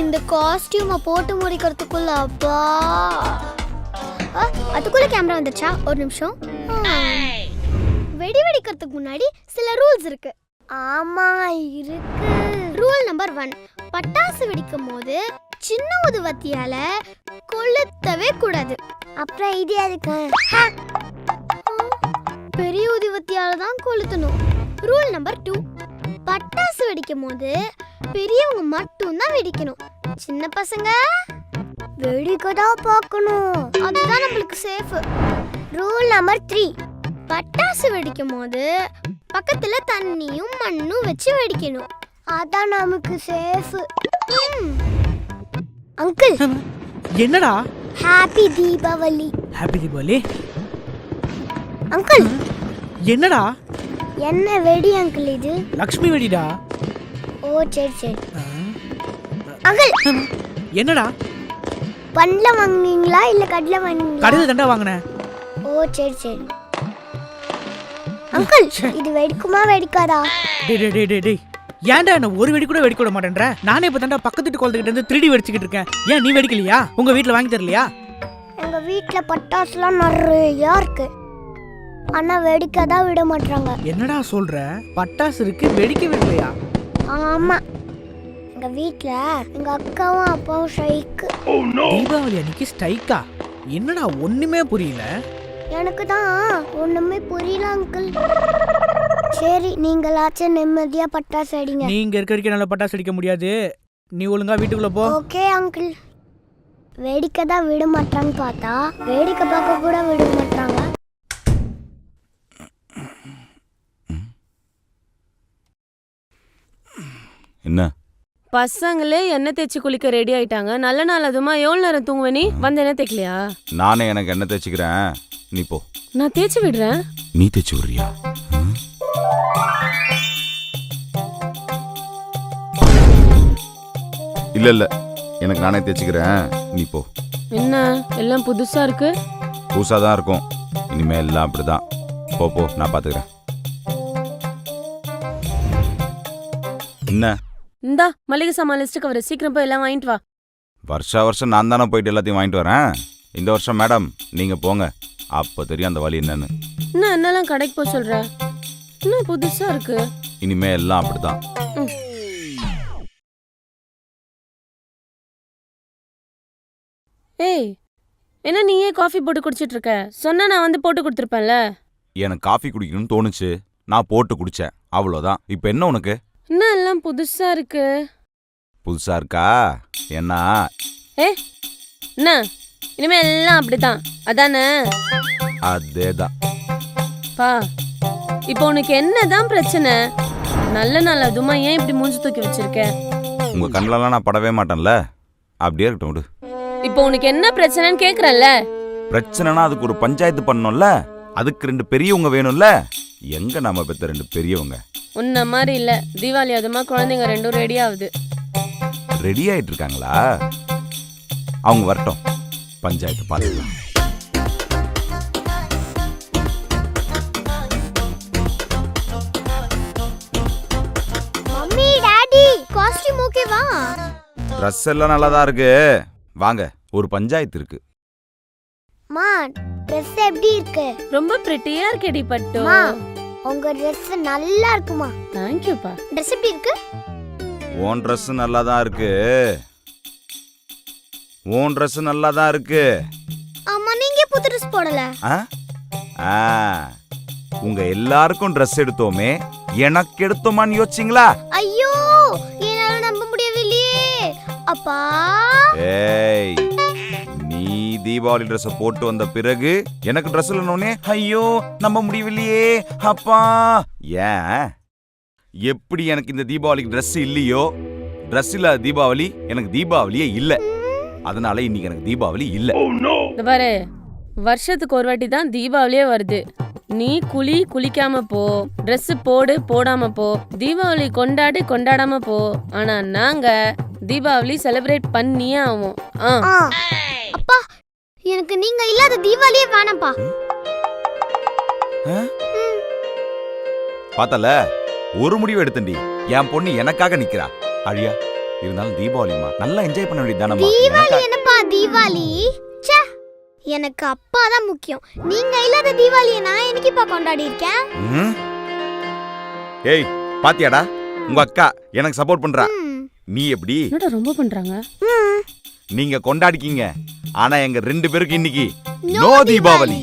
இந்த காஸ்டியூமை போட்டு முடிக்கிறதுக்குள்ள அப்பா. ஆ, அதுக்குள்ள கேமரா வந்துச்சா ஒரு நிமிஷம். வெடி வெடிக்கிறதுக்கு முன்னாடி சில ரூல்ஸ் இருக்கு. ஆமா இருக்கு. ரூல் நம்பர் ஒன் பட்டாசு வெடிக்கும் போது சின்ன உதுவத்தியால கொளுத்தவே கூடாது. அப்புறம் இது எதுக்கு? பெரிய உதுவத்தியால தான் கொளுத்தணும். ரூல் நம்பர் டூ பட்டாசு வெடிக்கும் போது பெரியவங்க மட்டும்தான் வெடிக்கணும். சின்ன பசங்க வெடிக்க தான் பார்க்கணும். அதுதான் நம்மளுக்கு சேஃப் ரூல் நம்பர் த்ரீ பட்டாசு வெடிக்கும் போது பக்கத்துல தண்ணியும் மண்ணும் வச்சு வெடிக்கணும். அதான் நமக்கு சேஃப் அங்கிள் என்னடா? Happy Deepavali happy Deepavali uncle என்னடா? என்ன வெடி அங்கிள் இது? லக்ஷ்மி வெடிடா? ஓ சரி சரி. அங்கிள் என்னடா? பண்ணல வாங்குனீங்களா இல்ல கடலை வாங்குனீங்களா? கடையில் தண்டா வாங்கினேன் ஓ சரி சரி. அங்கிள் இது வெடிக்குமா வெடிக்காதா? டேய் டேய் டேய் டேய் ஏன்டா என்ன ஒரு வெடி கூட வெடிக்க விட மாட்டேன்ற? நானே இப்போ தாண்டா பக்கத்து வீட்டு குழந்தைகிட்ட இருந்து திருடி வெடிச்சுக்கிட்டு இருக்கேன். ஏன் நீ வெடிக்கலையா? உங்க வீட்ல வாங்கி தரலையா? எங்க வீட்ல பட்டாசுலாம் நிறைய இருக்கு. ஆனா வெடிக்க தான் விட மாட்டாங்க என்னடா சொல்ற? பட்டாசு இருக்கு வெடிக்க விடலையா ஆமா. எங்க வீட்ல எங்க அக்காவும் அப்பாவும் ஷைக்கு தீபாவளி அன்னைக்கு ஸ்ட்ரைக்கா? என்னடா ஒண்ணுமே புரியல. எனக்கு தான் ஒண்ணுமே புரியல அங்கிள் சரி நீங்களாச்சும் நிம்மதியா பட்டாசு அடிங்க. நீங்க இருக்க வரைக்கும் நல்லா பட்டாசு அடிக்க முடியாது. நீ ஒழுங்கா வீட்டுக்குள்ள போ. ஓகே அங்கிள் வேடிக்கை தான் விட மாட்டாங்க பார்த்தா வேடிக்கை பார்க்க கூட விட மாட்டாங்க. என்ன? பசங்களே எண்ணெய் தேய்ச்சி குளிக்க ரெடி ஆயிட்டாங்க. நல்ல நாள் அதுமா. எவ்வளவு நேரம் தூங்குவ நீ? வந்து என்ன தேய்க்கலையா? நானே எனக்கு என்ன தேய்ச்சிக்கிறேன். நீ போ. நான் தேய்ச்சி விடுறேன். நீ தேய்ச்சி விடுறியா? இல்ல இல்ல. எனக்கு நானே தேய்ச்சிக்கிறேன். நீ போ. என்ன? எல்லாம் புதுசா இருக்கு? புதுசா தான் இருக்கும். இனிமே எல்லாம் அப்படிதான். போ போ. நான் பாத்துக்கிறேன். என்ன? இந்தா மளிகை சாமான் லிஸ்ட் கவர் சீக்கிரம் போய் எல்லாம் வாங்கிட்டு வா. வருஷா வருஷம் நான் தானே போயிட்டு எல்லாத்தையும் வாங்கிட்டு வரேன். இந்த வருஷம் மேடம் நீங்க போங்க. அப்போ தெரியும் அந்த வழி என்னன்னு. என்ன என்னெல்லாம் கடைக்கு போக சொல்ற? என்ன புதுசா இருக்கு? இனிமே எல்லாம் அப்படிதான். ஏய் என்ன நீயே காஃபி போட்டு குடிச்சிட்டு இருக்க? சொன்னா நான் வந்து போட்டு கொடுத்துருப்பேன்ல. எனக்கு காஃபி குடிக்கணும்னு தோணுச்சு. நான் போட்டு குடிச்சேன். அவ்வளோதான் இப்போ என்ன உனக்கு? என்ன எல்லாம் புதுசா இருக்கு? புதுசா இருக்கா? என்ன? ஏ என்ன? இனிமே எல்லாம் அப்படிதான் அதானே? அதேதான். பா இப்போ உனக்கு என்னதான் பிரச்சனை? நல்ல நாள் அதுமா ஏன் இப்படி மூஞ்சி தூக்கி வச்சிருக்க? உங்க கண்ணிலலாம் நான் படவே மாட்டேன்ல. அப்படியே இருக்கட்டும் விடு. இப்போ உனக்கு என்ன பிரச்சனைன்னு கேக்குறல்ல? பிரச்சனைனா அதுக்கு ஒரு பஞ்சாயத்து பண்ணணும்ல? அதுக்கு ரெண்டு பெரியவங்க வேணும்ல? எங்க நாம பெத்த ரெண்டு பெரியவங்க? உன்ன மாதிரி இல்ல. தீபாவளி அதுமா குழந்தைங்க ரெண்டும் ரெடி ஆகுது. ரெடி ஆயிட்டு இருக்காங்களா அவங்க வரட்டும். பஞ்சாயத்து பார்த்துக்கலாம். மம்மி டாடி காஸ்டியூம் ஓகேவா ட்ரெஸ் எல்லாம் நல்லா தான் இருக்கு. வாங்க ஒரு பஞ்சாயத்து இருக்கு. மா ட்ரெஸ் எப்படி இருக்கு? ரொம்ப பிரிட்டியா இருக்கேடி பட்டு. மா உங்க ட்ரெஸ் நல்லா இருக்குமா தேங்க்யூப்பா ட்ரெஸ் எப்படி இருக்கு? உன் ட்ரெஸ் நல்லா தான் இருக்கு. உன் ட்ரெஸ் நல்லா தான் இருக்கு. ஆமா நீங்க புது ட்ரெஸ் போடல. ஆ? ஆ. உங்க எல்லாருக்கும் ட்ரெஸ் எடுத்தோமே எனக்கு எடுத்தோமான்னு யோசிச்சிங்களா? ஐயோ என்னால நம்ப முடியவில்லையே. அப்பா. ஏய். தீபாவளி ட்ரெஸ் போட்டு வந்த பிறகு எனக்கு ட்ரெஸ் இல்லைனோடனே ஐயோ நம்ப முடியவில்லையே அப்பா. ஏன்? எப்படி எனக்கு இந்த தீபாவளிக்கு ட்ரெஸ் இல்லையோ? ட்ரெஸ் இல்லாத தீபாவளி எனக்கு தீபாவளியே இல்ல. அதனால இன்னைக்கு எனக்கு தீபாவளி இல்ல. இந்த பாரு வருஷத்துக்கு ஒரு வாட்டி தான் தீபாவளியே வருது. நீ குளி குளிக்காம போ Dress போடு போடாம போ தீபாவளி கொண்டாடி கொண்டாடாம போ. ஆனா நாங்க தீபாவளி செலிப்ரேட் பண்ணியே ஆவோம். ஆ. ஆ. அப்பா எனக்கு நீங்க இல்லாத தீபாவளியே வேணாம்ப்பா. பார்த்தல ஒரு முடிவு எடுத்தண்டி. என் பொண்ணு எனக்காக நிக்கிறா. அழியா இருந்தாலும் தீபாவளிமா நல்லா என்ஜாய் பண்ண வேண்டியது தீபாவளி என்னப்பா தீபாவளி? ச்சே எனக்கு அப்பா தான் முக்கியம். நீங்க இல்லாத தீபாவளியை நான் என்னைக்குப்பா கொண்டாடி இருக்கேன்? ம்? ஏய் பாத்தியாடா? உங்க அக்கா எனக்கு சப்போர்ட் பண்றா. ம், நீ எப்படி? ரொம்ப பண்றாங்க? ம். நீங்க கொண்டாடிக்கீங்க. ஆனா எங்க ரெண்டு பேருக்கு இன்னைக்கு நோ தீபாவளி.